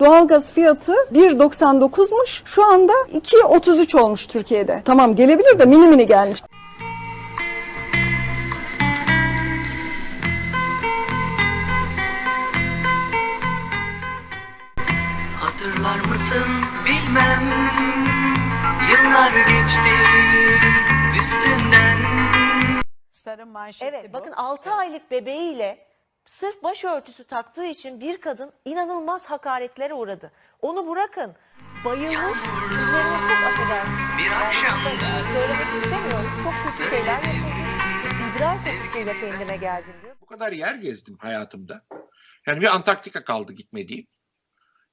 Doğalgaz fiyatı 1.99'muş. Şu anda 2.33 olmuş Türkiye'de. Tamam gelebilir de mini mini gelmiş. Hatırlar mısın bilmem Yıllar geçti üstünden Star'ın manşeti Evet bu. bakın 6 aylık bebeğiyle sırf başörtüsü taktığı için bir kadın inanılmaz hakaretlere uğradı. Onu bırakın bayılmış üzerine çok affedersiniz. Bir akşamda Söylemek istemiyorum. Çok kötü şeyler yapıldı. İdrar sapısıyla kendime geldim diyor. Bu kadar yer gezdim hayatımda. Yani bir Antarktika kaldı gitmediğim.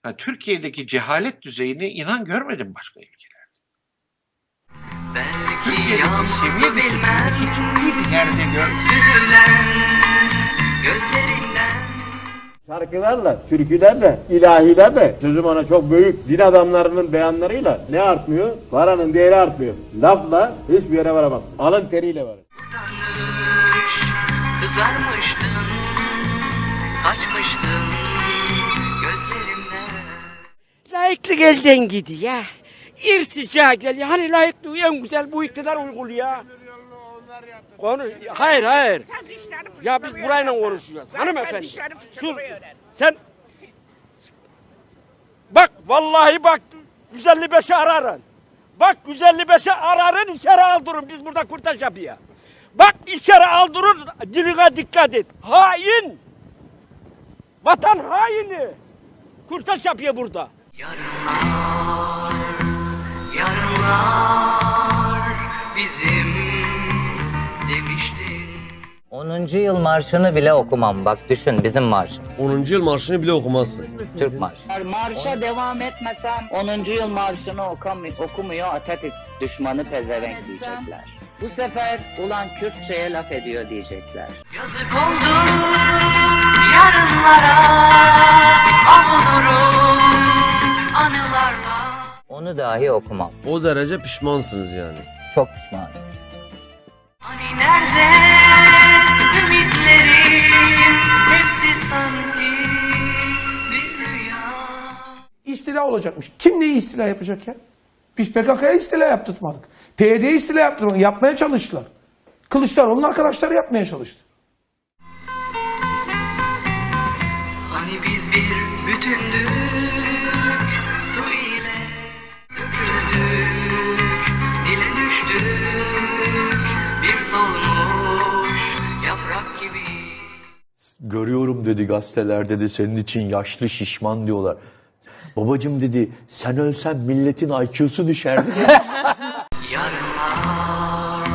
Yani Türkiye'deki cehalet düzeyini inan görmedim başka ülkelerde. Belki Türkiye'deki seviye düşüklüğünü bilmem hiçbir yerde görmedim. Süzülen gözlerinden Şarkılarla, türkülerle, ilahilerle sözüm ona çok büyük din adamlarının beyanlarıyla ne artmıyor? Paranın değeri artmıyor. Lafla hiçbir yere varamazsın. Alın teriyle varın. utanmış Kızarmıştın Kaçmıştın gözlerimden Layıklık elden gidiyor. İrtica geliyor. Hani layıklığı en güzel bu iktidar uyguluyor. Konu, hayır hayır. Ya biz burayla konuşuyoruz. Hanımefendi. Sus. Sen Bak vallahi bak 155'i ararın. Bak 155'i ararın içeri aldırın biz burada kurtaş yapıyor. Bak içeri aldırın diline dikkat et. Hain. Vatan haini. Kurtaş yapıyor burada. Yarınlar, 10. yıl marşını bile okumam. Bak düşün bizim marşımız. 10. yıl marşını bile okumazsın. Türk marşı. Marşa devam etmesem 10. yıl marşını okumuyor, okumuyor Atatürk düşmanı pezevenk diyecekler. Bu sefer ulan Kürtçe'ye laf ediyor diyecekler. Yazık oldu yarınlara avunurum anılarla. Onu dahi okumam. O derece pişmansınız yani. Çok pişmanım. İstila olacakmış. Kim neyi istila yapacak ya? Biz PKK'ya istila yaptırmadık. PYD'ye istila yaptırmadık. Yapmaya çalıştılar. Kılıçdaroğlu'nun arkadaşları yapmaya çalıştı. Hani biz bir bütündük su ile döküldük dile düştük bir solmuş yaprak gibi. Görüyorum dedi gazetelerde de senin için yaşlı şişman diyorlar. Babacım dedi sen ölsen milletin IQ'su düşer. Yarınlar,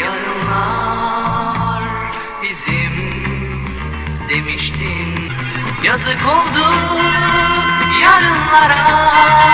yarınlar bizim demiştin. Yazık oldu yarınlara